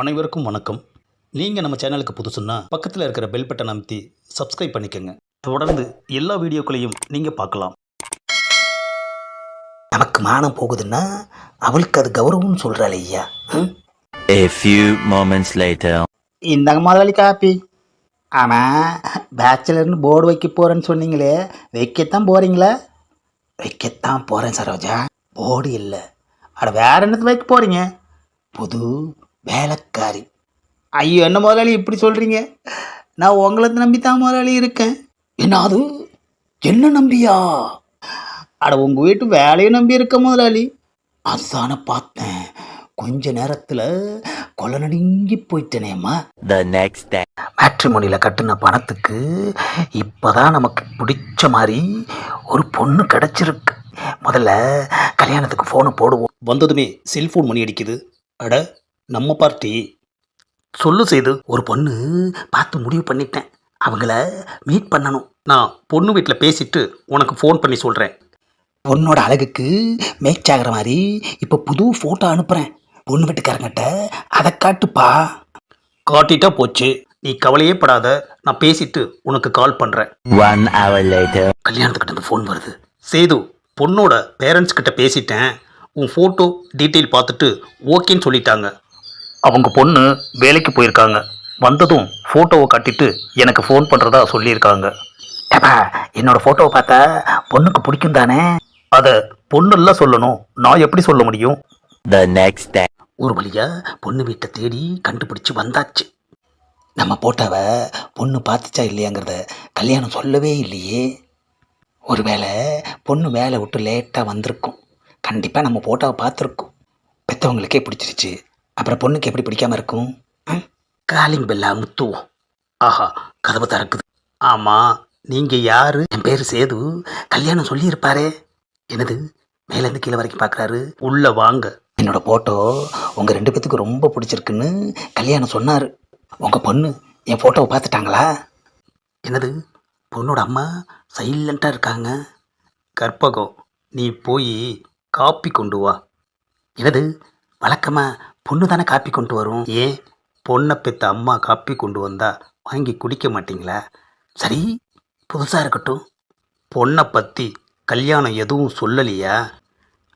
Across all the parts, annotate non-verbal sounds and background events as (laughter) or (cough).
அனைவருக்கும் வணக்கம். நீங்கள் நம்ம சேனலுக்கு புதுசுன்னா பக்கத்தில் இருக்கிற பெல் பட்டனை அமைத்தி சப்ஸ்கிரைப் பண்ணிக்கோங்க. தொடர்ந்து எல்லா வீடியோக்களையும் நீங்கள் பார்க்கலாம். நமக்கு மானம் போகுதுன்னா அவளுக்கு அது கௌரவம்னு சொல்கிறாள் ஐயா? A few moments later. இந்தாங்க முதலாளி காப்பி. ஆமாம் பேச்சுலர்னு போர்டு வைக்க போகிறேன்னு சொன்னீங்களே வைக்கத்தான் போகிறீங்களா வைக்கத்தான் போகிறேன் சரோஜா. போர்டு இல்லை. அட வேற என்னத்து வைக்க போகிறீங்க புது வேலைக்காரி. ஐயோ என்ன முதலாளி இப்படி சொல்கிறீங்க நான் உங்களை நம்பி தான் முதலாளி இருக்கேன். என்ன அது என்ன நம்பியா? அட உங்கள் வீட்டு வேலையை நம்பி இருக்க முதலாளி. அதுதானே பார்த்தேன். கொஞ்ச நேரத்தில் கொலை நடுங்கி போயிட்டேனேம்மா. The next day. மேட்ரிமோனியில் கட்டின பணத்துக்கு இப்போதான் நமக்கு பிடிச்ச மாதிரி ஒரு பொண்ணு கிடச்சிருக்கு. முதல்ல கல்யாணத்துக்கு ஃபோனை போடுவோம். வந்ததுமே செல்ஃபோன் மணி அடிக்குது. அட நம்ம பார்ட்டி சொல்லு செய்து ஒரு பொண்ணு பார்த்து முடிவு பண்ணிட்டேன். அவங்கள மீட் பண்ணணும். நான் பொண்ணு வீட்டில் பேசிட்டு உனக்கு ஃபோன் பண்ணி சொல்கிறேன் பொண்ணோட அழகுக்கு மேட்ச் ஆகிற மாதிரி இப்போ புது ஃபோட்டோ அனுப்புகிறேன் பொண்ணு வீட்டுக்காரங்கிட்ட அதை காட்டுப்பா. காட்டிட்டா போச்சு. நீ கவலையே படாத. நான் பேசிட்டு உனக்கு கால் பண்ணுறேன். கல்யாணத்துக்கிட்ட ஃபோன் வருது. சேது பொண்ணோட பேரண்ட்ஸ் கிட்ட பேசிட்டேன். உன் ஃபோட்டோ டீட்டெயில் பார்த்துட்டு ஓகேன்னு சொல்லிட்டாங்க. அவங்க பொண்ணு வேலைக்கு போயிருக்காங்க. வந்ததும் ஃபோட்டோவை காட்டிட்டு எனக்கு ஃபோன் பண்ணுறதா சொல்லியிருக்காங்க. ஏப்பா என்னோட ஃபோட்டோவை பார்த்தா பொண்ணுக்கு பிடிக்கும் தானே? அதை பொண்ணெல்லாம் சொல்லணும். நான் எப்படி சொல்ல முடியும்? The next day. ஒரு வழியா பொண்ணு வீட்டை தேடி கண்டுபிடிச்சு வந்தாச்சு. நம்ம போட்டோவை பொண்ணு பார்த்துச்சா இல்லையாங்கிறத கல்யாணம் சொல்லவே இல்லையே. ஒருவேளை பொண்ணு வேலை விட்டு லேட்டாக வந்திருக்கும். கண்டிப்பாக நம்ம போட்டோவை பார்த்துருக்கோம். பெற்றவங்களுக்கே பிடிச்சிருச்சு. அப்புறம் பொண்ணுக்கு எப்படி பிடிக்காம இருக்கும்? Calling Bella முத்துவோம். ஆஹா கதவு திறக்குது. ஆமாம் நீங்கள் யார்? என் பேர் சேது. கல்யாணம் சொல்லியிருப்பாரே. எனது மேலேருந்து கீழே வரைக்கும் பார்க்குறாரு. உள்ளே வாங்க. என்னோட ஃபோட்டோ உங்கள் ரெண்டு பேத்துக்கு ரொம்ப பிடிச்சிருக்குன்னு கல்யாணம் சொன்னார். உங்கள் பொண்ணு என் ஃபோட்டோவை பார்த்துட்டாங்களா? என்னது? பொண்ணோட அம்மா சைலண்ட்டாக இருக்காங்க. கற்பகம் நீ போய் காப்பி கொண்டு வா. என்னது? வழக்கமாக பொண்ணு தானே காப்பி கொண்டு வரும்? ஏன்? பொண்ணை பெத்த அம்மா காப்பி கொண்டு வந்தா வாங்கி குடிக்க மாட்டீங்களா? சரி புதுசாக இருக்கட்டும். பொண்ணை பற்றி கல்யாணம் எதுவும் சொல்லலையா?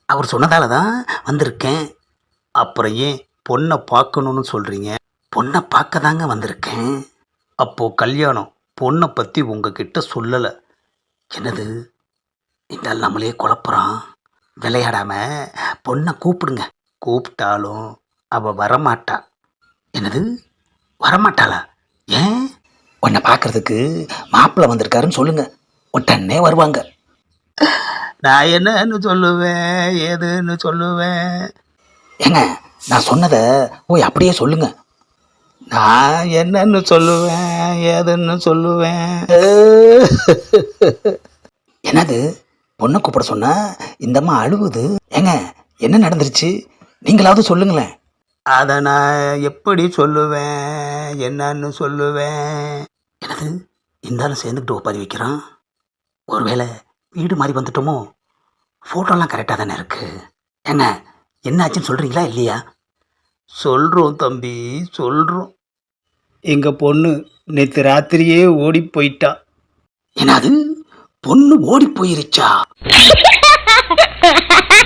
அவர் சொன்னதால தான் வந்திருக்கேன். அப்புறம் ஏன் பொண்ணை பார்க்கணுன்னு சொல்கிறீங்க பொண்ணை பார்க்க தாங்க வந்திருக்கேன். அப்போது கல்யாணம் பொண்ணை பற்றி உங்ககிட்ட சொல்லலை. என்னது? இந்த நம்மளே குழப்புறான். விளையாடாமல் பொண்ணை கூப்பிடுங்க. கூப்பிட்டாலும் அவள் வரமாட்டா. என்னது? வரமாட்டாளா? ஏன்? உன்னை பார்க்கறதுக்கு மாப்பிள்ளை வந்திருக்காருன்னு சொல்லுங்க. உடனே வருவாங்க. நான் என்னன்னு சொல்லுவேன் ஏதுன்னு சொல்லுவேன். ஏங்க நான் சொன்னதை போய் அப்படியே சொல்லுங்க. நான் என்னன்னு சொல்லுவேன் ஏதுன்னு சொல்லுவேன். என்னது? பொண்ணை கூப்பிட சொன்னா இந்த அம்மா அழுகுது ஏங்க என்ன நடந்துருச்சு? நீங்களாவது சொல்லுங்களேன். அதை நான் எப்படி சொல்லுவேன்? என்னன்னு சொல்லுவேன். எனது இருந்தாலும் சேர்ந்துக்கிட்டு ஒப்பாரி வைக்கிறான்? ஒருவேளை வீடு மாதிரி வந்துட்டோமோ? ஃபோட்டோலாம் கரெக்டாக தானே இருக்குது என்ன? என்னாச்சுன்னு சொல்கிறீங்களா இல்லையா? சொல்கிறோம் தம்பி சொல்கிறோம் எங்கள் பொண்ணு நேற்று ராத்திரியே ஓடி போயிட்டா. என்னது? பொண்ணு ஓடி போயிருச்சா? (laughs)